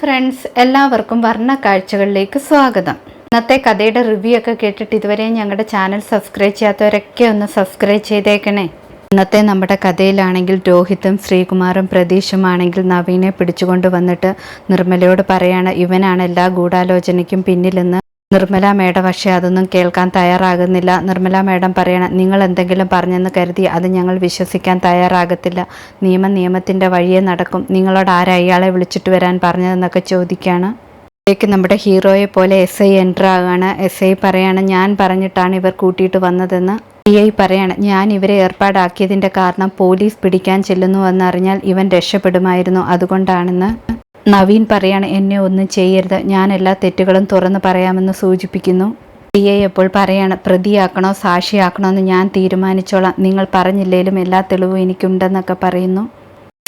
Friends എല്ലാവർക്കും വർണ കാഴ്ചകളിലേക്ക് സ്വാഗതം. ഇന്നത്തെ കഥയുടെ റിവ്യൂ ഒക്കെ കേട്ടിട്ട് ഇതുവരെ ഞങ്ങളുടെ ചാനൽ സബ്സ്ക്രൈബ് ചെയ്യാത്തവരൊക്കെ ഒന്ന് സബ്സ്ക്രൈബ് ചെയ്തേക്കണേ. ഇന്നത്തെ നമ്മുടെ കഥയിലാണെങ്കിൽ രോഹിത്തും ശ്രീകുമാറും പ്രതീഷുമാണെങ്കിൽ നവീനെ പിടിച്ചുകൊണ്ട് വന്നിട്ട് നിർമ്മലയോട് പറയാണ് ഇവനാണ് എല്ലാ ഗൂഢാലോചനയ്ക്കും പിന്നിലെന്ന് നിർമ്മല മേഡം പക്ഷേ അതൊന്നും കേൾക്കാൻ തയ്യാറാകുന്നില്ല. നിർമ്മല മേഡം പറയണം നിങ്ങൾ എന്തെങ്കിലും പറഞ്ഞെന്ന് കരുതി അത് ഞങ്ങൾ വിശ്വസിക്കാൻ തയ്യാറാകത്തില്ല. നിയമ നിയമത്തിന്റെ വഴിയെ നടക്കും. നിങ്ങളോട് ആരാ ഇയാളെ വിളിച്ചിട്ട് വരാൻ പറഞ്ഞതെന്നൊക്കെ ചോദിക്കുകയാണ് ഇതിലേക്ക് നമ്മുടെ ഹീറോയെ പോലെ എസ് ഐ എന്റർ ആകുകയാണ് എസ് ഐ പറയാണ് ഞാൻ പറഞ്ഞിട്ടാണ് ഇവർ കൂട്ടിയിട്ട് വന്നതെന്ന്. ഡി ഐ പറയാണ് ഞാൻ ഇവരെ ഏർപ്പാടാക്കിയതിന്റെ കാരണം പോലീസ് പിടിക്കാൻ ചെല്ലുന്നുവെന്നറിഞ്ഞാൽ ഇവൻ രക്ഷപ്പെടുമായിരുന്നു. അതുകൊണ്ടാണെന്ന് നവീൻ പറയാണ് എന്നെ ഒന്നും ചെയ്യരുത്. ഞാൻ എല്ലാ തെറ്റുകളും തുറന്ന് പറയാമെന്ന് സൂചിപ്പിക്കുന്നു. പ്രിയെ എപ്പോൾ പറയാണ് പ്രതിയാക്കണോ സാക്ഷിയാക്കണോ എന്ന് ഞാൻ തീരുമാനിച്ചോളാം. നിങ്ങൾ പറഞ്ഞില്ലേലും എല്ലാ തെളിവും എനിക്കുണ്ടെന്നൊക്കെ പറയുന്നു.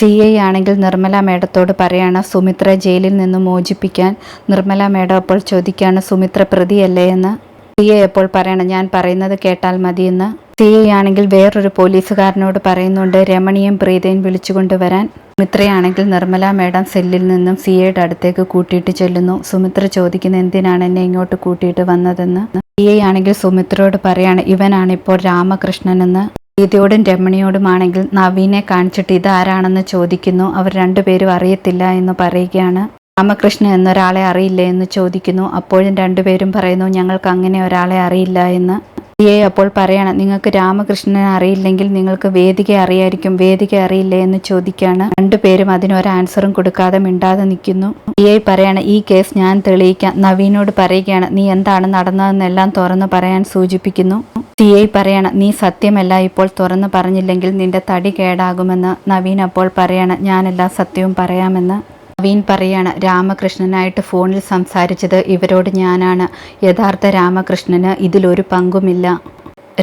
സി ഐ ആണെങ്കിൽ നിർമ്മല മേഡത്തോട് പറയാണ് സുമിത്ര ജയിലിൽ നിന്ന് മോചിപ്പിക്കാൻ നിർമ്മല മേഡം അപ്പോൾ ചോദിക്കുകയാണ് സുമിത്ര പ്രതിയല്ലേ എന്ന്? സി എപ്പോൾ പറയണം ഞാൻ പറയുന്നത് കേട്ടാൽ മതിയെന്ന്? സി ആണെങ്കിൽ വേറൊരു പോലീസുകാരനോട് പറയുന്നുണ്ട് രമണിയും പ്രീതയും വിളിച്ചുകൊണ്ട് വരാൻ. സുമിത്രയാണെങ്കിൽ നിർമ്മല മേഡം സെല്ലിൽ നിന്നും സി ഐയുടെ അടുത്തേക്ക് കൂട്ടിയിട്ട് ചെല്ലുന്നു. സുമിത്ര ചോദിക്കുന്ന എന്തിനാണ് എന്നെ ഇങ്ങോട്ട് കൂട്ടിയിട്ട് വന്നതെന്ന്? സി ആണെങ്കിൽ സുമിത്രയോട് പറയാണ് ഇവനാണ് ഇപ്പോൾ രാമകൃഷ്ണനെന്ന്. പ്രീതിയോടും രമണിയോടുമാണെങ്കിൽ നവീനെ കാണിച്ചിട്ട് ഇതാരാണെന്ന് ചോദിക്കുന്നു. അവർ രണ്ടുപേരും അറിയത്തില്ല എന്ന് പറയുകയാണ്. രാമകൃഷ്ണൻ എന്നൊരാളെ അറിയില്ല എന്ന് ചോദിക്കുന്നു. അപ്പോഴും രണ്ടുപേരും പറയുന്നു ഞങ്ങൾക്ക് അങ്ങനെ ഒരാളെ അറിയില്ല എന്ന്. എ അപ്പോൾ പറയണം. നിങ്ങൾക്ക് രാമകൃഷ്ണനെ അറിയില്ലെങ്കിൽ നിങ്ങൾക്ക് വേദിക അറിയായിരിക്കും. വേദിക അറിയില്ലേ? എന്ന് ചോദിക്കുകയാണ് രണ്ടുപേരും അതിനൊരു ആൻസറും കൊടുക്കാതെ മിണ്ടാതെ നിൽക്കുന്നു. ഇയെ പറയാണ് ഈ കേസ് ഞാൻ തെളിയിക്കാം. നവീനോട് പറയുകയാണ് നീ എന്താണ് നടന്നതെന്നെല്ലാം തുറന്നു പറയാൻ സൂചിപ്പിക്കുന്നു. സി ഐ പറയണ നീ സത്യമല്ല ഇപ്പോൾ തുറന്നു പറഞ്ഞില്ലെങ്കിൽ നിന്റെ തടി കേടാകുമെന്ന്. നവീൻ അപ്പോൾ പറയണ ഞാനെല്ലാ സത്യവും പറയാമെന്ന്. നവീൻ പറയാണ് രാമകൃഷ്ണനായിട്ട് ഫോണിൽ സംസാരിച്ചത് ഇവരോട് ഞാനാണ്. യഥാർത്ഥ രാമകൃഷ്ണന് ഇതിലൊരു പങ്കുമില്ല.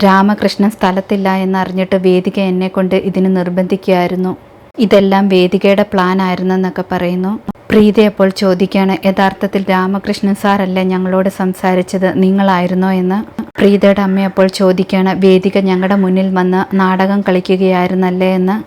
രാമകൃഷ്ണൻ സ്ഥലത്തില്ല എന്നറിഞ്ഞിട്ട് വേദിക എന്നെ കൊണ്ട് ഇതിന് നിർബന്ധിക്കുകയായിരുന്നു. ഇതെല്ലാം വേദികയുടെ പ്ലാൻ ആയിരുന്നെന്നൊക്കെ പറയുന്നു. പ്രീതി അപ്പോൾ ചോദിക്കാണ് യഥാർത്ഥത്തിൽ രാമകൃഷ്ണൻ സാറല്ലേ ഞങ്ങളോട് സംസാരിച്ചത്? നിങ്ങളായിരുന്നോ എന്ന്? പ്രീതയുടെ അമ്മ അപ്പോൾ ചോദിക്കാണ് വേദിക ഞങ്ങളുടെ മുന്നിൽ വന്ന് നാടകം കളിക്കുകയായിരുന്നല്ലേ എന്ന്?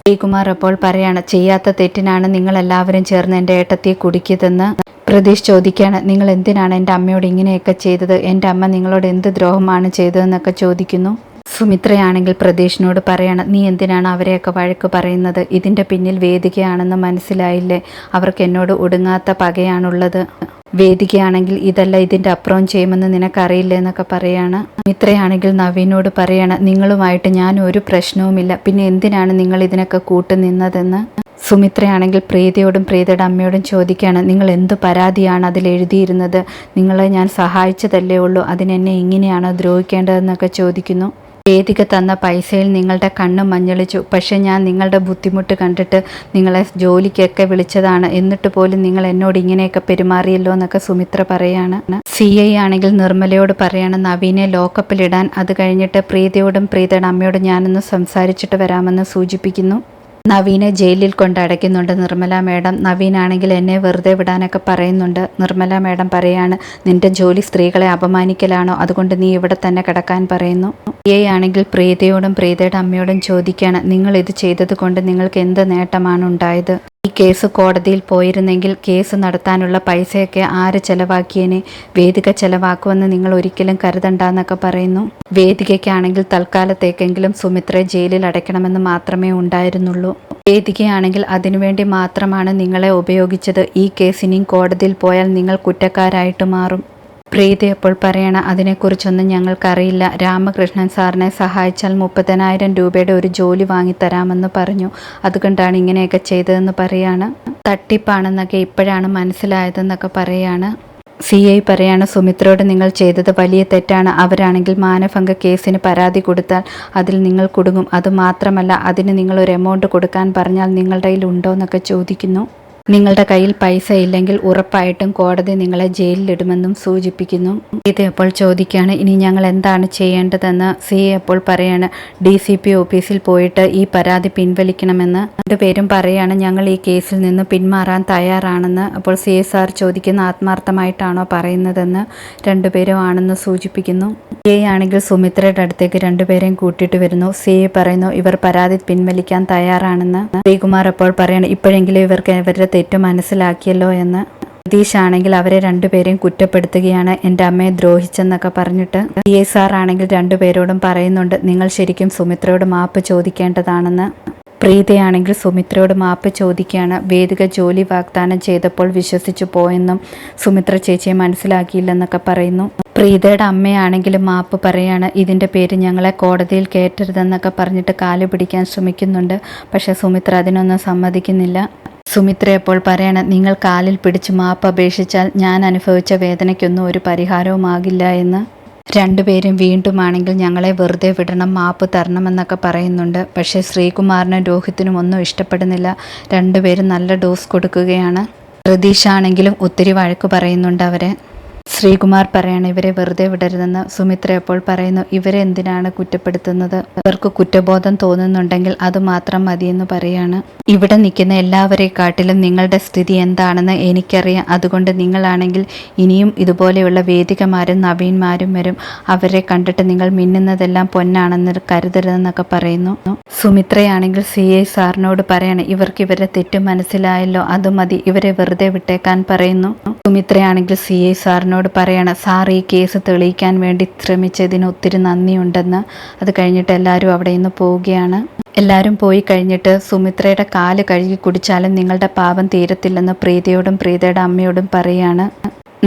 ശ്രീകുമാർ അപ്പോൾ പറയാണ് ചെയ്യാത്ത തെറ്റിനാണ് നിങ്ങൾ എല്ലാവരും ചേർന്ന് എന്റെ ഏട്ടത്തിയെ കുടിക്കിയതെന്ന് പ്രതീഷ് ചോദിക്കുകയാണ്. നിങ്ങൾ എന്തിനാണ് എന്റെ അമ്മയോട് ഇങ്ങനെയൊക്കെ ചെയ്തത്? എന്റെ അമ്മ നിങ്ങളോട് എന്ത് ദ്രോഹമാണ് ചെയ്തതെന്നൊക്കെ ചോദിക്കുന്നു. സുമിത്രയാണെങ്കിൽ പ്രതീഷിനോട് പറയണം നീ എന്തിനാണ് അവരെയൊക്കെ വഴക്ക് പറയുന്നത്? ഇതിന്റെ പിന്നിൽ വേദികയാണെന്ന് മനസ്സിലായില്ലേ? അവർക്ക് എന്നോട് ഒടുങ്ങാത്ത പകയാണുള്ളത്. വേദികയാണെങ്കിൽ ഇതല്ല ഇതിന്റെ അപ്പുറം ചെയ്യുമെന്ന് നിനക്കറിയില്ല? എന്നൊക്കെ പറയാണ്. മിത്രയാണെങ്കിൽ നവീനോട് പറയണം നിങ്ങളുമായിട്ട് ഞാൻ ഒരു പ്രശ്നവുമില്ല. പിന്നെ എന്തിനാണ് നിങ്ങൾ ഇതിനൊക്കെ കൂട്ടുനിന്നതെന്ന് സുമിത്രയാണെങ്കിൽ പ്രീതിയോടും പ്രീതയുടെ അമ്മയോടും ചോദിക്കുകയാണ് നിങ്ങൾ എന്ത് പരാതിയാണ് അതിൽ എഴുതിയിരുന്നത്? നിങ്ങളെ ഞാൻ സഹായിച്ചതല്ലേ ഉള്ളൂ? അതിനെന്നെ ഇങ്ങനെയാണോ ദ്രോഹിക്കേണ്ടതെന്നൊക്കെ ചോദിക്കുന്നു. വേദിക തന്ന പൈസയിൽ നിങ്ങളുടെ കണ്ണ് മഞ്ഞളിച്ചു. പക്ഷെ ഞാൻ നിങ്ങളുടെ ബുദ്ധിമുട്ട് കണ്ടിട്ട് നിങ്ങളെ ജോലിക്കൊക്കെ വിളിച്ചതാണ്. എന്നിട്ട് പോലും നിങ്ങൾ എന്നോട് ഇങ്ങനെയൊക്കെ പെരുമാറിയല്ലോ എന്നൊക്കെ സുമിത്ര പറയാണ്. സി ഐ ആണെങ്കിൽ നിർമ്മലയോട് പറയാണ് നവീനെ ലോക്കപ്പിലിടാൻ അത് കഴിഞ്ഞിട്ട് പ്രീതിയോടും പ്രീതയുടെ അമ്മയോടും ഞാനൊന്ന് സംസാരിച്ചിട്ട് വരാമെന്ന് സൂചിപ്പിക്കുന്നു. നവീനെ ജയിലിൽ കൊണ്ട് അടയ്ക്കുന്നുണ്ട് നിർമ്മല മേഡം. നവീനാണെങ്കിൽ എന്നെ വെറുതെ വിടാനൊക്കെ പറയുന്നുണ്ട്. നിർമ്മല മേഡം പറയാണ് നിന്റെ ജോലി സ്ത്രീകളെ അപമാനിക്കലാണോ? അതുകൊണ്ട് നീ ഇവിടെ തന്നെ കിടക്കാൻ പറയുന്നു. എ ആണെങ്കിൽ പ്രീതയോടും പ്രീതയുടെ അമ്മയോടും ചോദിക്കുകയാണ് നിങ്ങൾ ഇത് ചെയ്തത് കൊണ്ട് നിങ്ങൾക്ക് എന്ത് നേട്ടമാണ് ഉണ്ടായത്? ഈ കേസ് കോടതിയിൽ പോയിരുന്നെങ്കിൽ കേസ് നടത്താനുള്ള പൈസയൊക്കെ ആര് ചെലവാക്കിയതിന് വേദിക ചെലവാക്കുമെന്ന് നിങ്ങൾ ഒരിക്കലും കരുതണ്ടെന്നൊക്കെ പറയുന്നു. വേദികയ്ക്കാണെങ്കിൽ തൽക്കാലത്തേക്കെങ്കിലും സുമിത്രയെ ജയിലിൽ അടയ്ക്കണമെന്ന് മാത്രമേ ഉണ്ടായിരുന്നുള്ളൂ. വേദികയാണെങ്കിൽ അതിനുവേണ്ടി മാത്രമാണ് നിങ്ങളെ ഉപയോഗിച്ചത്. ഈ കേസ് ഇനിയും കോടതിയിൽ പോയാൽ നിങ്ങൾ കുറ്റക്കാരായിട്ട് മാറും. പ്രീതി അപ്പോൾ പറയണ അതിനെക്കുറിച്ചൊന്നും ഞങ്ങൾക്കറിയില്ല. രാമകൃഷ്ണൻ സാറിനെ സഹായിച്ചാൽ മുപ്പതിനായിരം രൂപയുടെ ഒരു ജോലി വാങ്ങിത്തരാമെന്ന് പറഞ്ഞു. അതുകൊണ്ടാണ് ഇങ്ങനെയൊക്കെ ചെയ്തതെന്ന് പറയാണ്. തട്ടിപ്പാണെന്നൊക്കെ ഇപ്പോഴാണ് മനസ്സിലായതെന്നൊക്കെ പറയാണ്. സി ഐ പറയാണ് സുമിത്രയോട് നിങ്ങൾ ചെയ്തത് വലിയ തെറ്റാണ്. അവരാണെങ്കിൽ മാനഭംഗ കേസിന് പരാതി കൊടുത്താൽ അതിൽ നിങ്ങൾ കുടുങ്ങും. അതുമാത്രമല്ല അതിന് നിങ്ങൾ ഒരു എമൗണ്ട് കൊടുക്കാൻ പറഞ്ഞാൽ നിങ്ങളുടെ കയ്യിൽ ഉണ്ടോ എന്നൊക്കെ ചോദിക്കുന്നു. നിങ്ങളുടെ കയ്യിൽ പൈസ ഇല്ലെങ്കിൽ ഉറപ്പായിട്ടും കോടതി നിങ്ങളെ ജയിലിലിടുമെന്നും സൂചിപ്പിക്കുന്നു. ഇത് അപ്പോൾ ചോദിക്കുകയാണ് ഇനി ഞങ്ങൾ എന്താണ് ചെയ്യേണ്ടതെന്ന്? സി അപ്പോൾ പറയാണ് ഡി സി പി ഓഫീസിൽ പോയിട്ട് ഈ പരാതി പിൻവലിക്കണമെന്ന്. രണ്ടുപേരും പറയാണ് ഞങ്ങൾ ഈ കേസിൽ നിന്ന് പിന്മാറാൻ തയ്യാറാണെന്ന്. അപ്പോൾ സി എസ് ആർ ചോദിക്കുന്ന ആത്മാർത്ഥമായിട്ടാണോ പറയുന്നതെന്ന്? രണ്ടുപേരും ആണെന്ന് സൂചിപ്പിക്കുന്നു. എ ആണെങ്കിൽ സുമിത്രയുടെ അടുത്തേക്ക് രണ്ടുപേരെയും കൂട്ടിയിട്ട് വരുന്നു. സി പറയുന്നു ഇവർ പരാതി പിൻവലിക്കാൻ തയ്യാറാണെന്ന്. ശ്രീകുമാർ അപ്പോൾ പറയാണ് ഇപ്പോഴെങ്കിലും ഇവർക്ക് ഇവരുടെ തെറ്റു മനസ്സിലാക്കിയല്ലോ എന്ന് സതീഷ് ആണെങ്കിൽ അവരെ രണ്ടുപേരെയും കുറ്റപ്പെടുത്തുകയാണ് എന്റെ അമ്മയെ ദ്രോഹിച്ചെന്നൊക്കെ പറഞ്ഞിട്ട്. ഡി എസ് ആർ ആണെങ്കിൽ രണ്ടുപേരോടും പറയുന്നുണ്ട് നിങ്ങൾ ശരിക്കും സുമിത്രയോട് മാപ്പ് ചോദിക്കേണ്ടതാണെന്ന്. പ്രീതയാണെങ്കിൽ സുമിത്രയോട് മാപ്പ് ചോദിക്കുകയാണ് വേദിക ജോലി വാഗ്ദാനം ചെയ്തപ്പോൾ വിശ്വസിച്ചു പോയെന്നും സുമിത്ര ചേച്ചിയെ മനസ്സിലാക്കിയില്ലെന്നൊക്കെ പറയുന്നു. പ്രീതയുടെ അമ്മയാണെങ്കിലും മാപ്പ് പറയാണ് ഇതിന്റെ പേര് ഞങ്ങളെ കോടതിയിൽ കയറ്റരുതെന്നൊക്കെ പറഞ്ഞിട്ട് കാൽ പിടിക്കാൻ ശ്രമിക്കുന്നുണ്ട് പക്ഷേ സുമിത്ര അതിനൊന്നും സമ്മതിക്കുന്നില്ല. സുമിത്ര അപ്പോൾ പറയണം നിങ്ങൾ കാലിൽ പിടിച്ച് മാപ്പ് അപേക്ഷിച്ചാൽ ഞാൻ അനുഭവിച്ച വേദനയ്ക്കൊന്നും ഒരു പരിഹാരവുമാകില്ല എന്ന്. രണ്ടുപേരും വീണ്ടുമാണെങ്കിൽ ഞങ്ങളെ വെറുതെ വിടണം മാപ്പ് തരണമെന്നൊക്കെ പറയുന്നുണ്ട്. പക്ഷേ ശ്രീകുമാറിനും രോഹിത്തിനും ഒന്നും ഇഷ്ടപ്പെടുന്നില്ല. രണ്ടുപേരും നല്ല ഡോസ് കൊടുക്കുകയാണ്. പ്രതീക്ഷ ആണെങ്കിലും ഒത്തിരി വഴക്ക് പറയുന്നുണ്ട് അവരെ. ശ്രീകുമാർ പറയാണ് ഇവരെ വെറുതെ വിടരുതെന്ന്. സുമിത്ര അപ്പോൾ പറയുന്നു ഇവരെ എന്തിനാണ് കുറ്റപ്പെടുത്തുന്നത്? ഇവർക്ക് കുറ്റബോധം തോന്നുന്നുണ്ടെങ്കിൽ അത് മാത്രം മതിയെന്ന് പറയാണ്. ഇവിടെ നിൽക്കുന്ന എല്ലാവരെക്കാട്ടിലും നിങ്ങളുടെ സ്ഥിതി എന്താണെന്ന് എനിക്കറിയാം. അതുകൊണ്ട് നിങ്ങളാണെങ്കിൽ ഇനിയും ഇതുപോലെയുള്ള വേദികമാരും നവീന്മാരും വരും. അവരെ കണ്ടിട്ട് നിങ്ങൾ മിന്നുന്നതെല്ലാം പൊന്നാണെന്ന് കരുതരുതെന്നൊക്കെ പറയുന്നു. സുമിത്രയാണെങ്കിൽ സി ഐ സാറിനോട് പറയാണ് ഇവർക്ക് ഇവരെ തെറ്റ് മനസ്സിലായല്ലോ. അത് മതി. ഇവരെ വെറുതെ വിട്ടേക്കാൻ പറയുന്നു. സുമിത്രയാണെങ്കിൽ സി ഐ സാറിനോട് പറയണം സാർ ഈ കേസ് തെളിയിക്കാൻ വേണ്ടി ശ്രമിച്ചതിന് ഒത്തിരി നന്ദിയുണ്ടെന്ന്. അത് കഴിഞ്ഞിട്ട് എല്ലാവരും അവിടെ നിന്ന് പോവുകയാണ്. എല്ലാവരും പോയി കഴിഞ്ഞിട്ട് സുമിത്രയുടെ കാൽ കഴുകി കുടിച്ചാലും നിങ്ങളുടെ പാപം തീരത്തില്ലെന്ന് പ്രീതിയോടും പ്രീതയുടെ അമ്മയോടും പറയാണ്.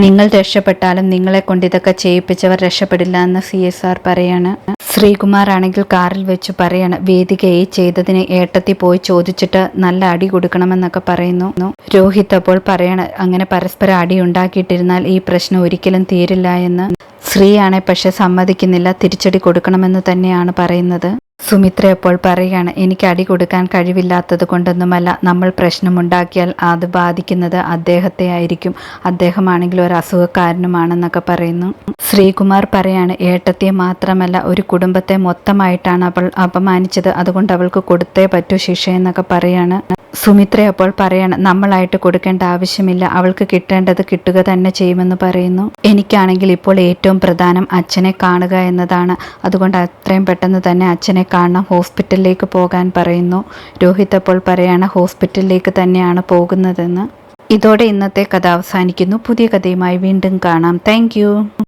നിങ്ങൾ രക്ഷപ്പെട്ടാലും നിങ്ങളെ കൊണ്ട് ഇതൊക്കെ ചെയ്യിപ്പിച്ചവർ രക്ഷപ്പെടില്ല എന്ന് സി എസ് ആർ പറയാണ്. ശ്രീകുമാർ ആണെങ്കിൽ കാറിൽ വെച്ച് പറയാണ് വേദികയെ ചെയ്തതിന് ഏട്ടത്തി പോയി ചോദിച്ചിട്ട് നല്ല അടി കൊടുക്കണമെന്നൊക്കെ പറയുന്നു. രോഹിത് അപ്പോൾ പറയാണ് അങ്ങനെ പരസ്പരം അടി ഉണ്ടാക്കിയിട്ടിരുന്നാൽ ഈ പ്രശ്നം ഒരിക്കലും തീരില്ല എന്ന്. ശ്രീയാണെ പക്ഷെ സമ്മതിക്കുന്നില്ല തിരിച്ചടി കൊടുക്കണമെന്ന് തന്നെയാണ് പറയുന്നത്. സുമിത്ര അപ്പോൾ പറയുകയാണ് എനിക്ക് അടി കൊടുക്കാൻ കഴിവില്ലാത്തത് കൊണ്ടൊന്നുമല്ല നമ്മൾ പ്രശ്നമുണ്ടാക്കിയാൽ അത് ബാധിക്കുന്നത് അദ്ദേഹത്തെ ആയിരിക്കും. അദ്ദേഹമാണെങ്കിൽ ഒരു അസുഖക്കാരനുമാണെന്നൊക്കെ പറയുന്നു. ശ്രീകുമാർ പറയാണ് ഏട്ടത്തെ മാത്രമല്ല ഒരു കുടുംബത്തെ മൊത്തമായിട്ടാണ് അവൾ അപമാനിച്ചത്. അതുകൊണ്ട് അവൾക്ക് കൊടുത്തേ പറ്റൂ ശിക്ഷ എന്നൊക്കെ പറയാണ്. സുമിത്ര അപ്പോൾ പറയണം നമ്മളായിട്ട് കൊടുക്കേണ്ട ആവശ്യമില്ല അവൾക്ക് കിട്ടേണ്ടത് കിട്ടുക തന്നെ ചെയ്യുമെന്ന് പറയുന്നു. എനിക്കാണെങ്കിൽ ഇപ്പോൾ ഏറ്റവും പ്രധാനം അച്ഛനെ കാണുക എന്നതാണ്. അതുകൊണ്ട് അത്രയും പെട്ടെന്ന് തന്നെ അച്ഛനെ കാണണം ഹോസ്പിറ്റലിലേക്ക് പോകാൻ പറയുന്നു. രോഹിത് അപ്പോൾ പറയാണ് ഹോസ്പിറ്റലിലേക്ക് തന്നെയാണ് പോകുന്നതെന്ന്. ഇതോടെ ഇന്നത്തെ കഥ അവസാനിക്കുന്നു. പുതിയ കഥയുമായി വീണ്ടും കാണാം. താങ്ക്